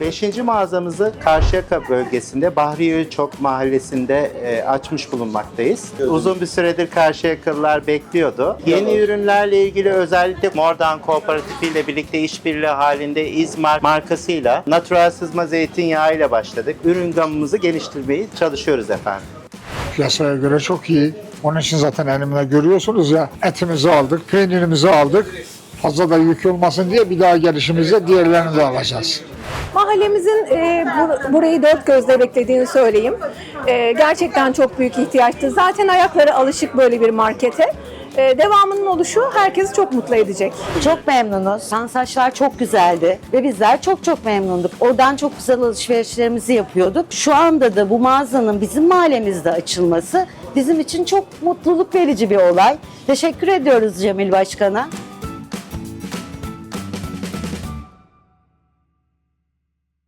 Beşinci mağazamızı Karşıyaka bölgesinde Bahriye çok mahallesinde e, açmış bulunmaktayız. Uzun bir süredir Karşıyakalılar bekliyordu. Yeni ürünlerle ilgili özellikle Mordan Kooperatifi ile birlikte işbirliği halinde İzmar markasıyla natural sızma zeytinyağı ile başladık. Ürün gamımızı geliştirmeyi çalışıyoruz efendim. Piyasaya göre çok iyi. Onun için zaten elimde görüyorsunuz ya etimizi aldık, peynirimizi aldık. Fazla da yük olmasın diye bir daha gelişimizde diğerlerini de alacağız. Mahallemizin e, bur- burayı dört gözle beklediğini söyleyeyim. E, gerçekten çok büyük ihtiyaçtı. Zaten ayakları alışık böyle bir markete. E, devamının oluşu herkesi çok mutlu edecek. Çok memnunuz. Sansaçlar çok güzeldi ve bizler çok çok memnunduk. Oradan çok güzel alışverişlerimizi yapıyorduk. Şu anda da bu mağazanın bizim mahallemizde açılması bizim için çok mutluluk verici bir olay. Teşekkür ediyoruz Cemil Başkan'a.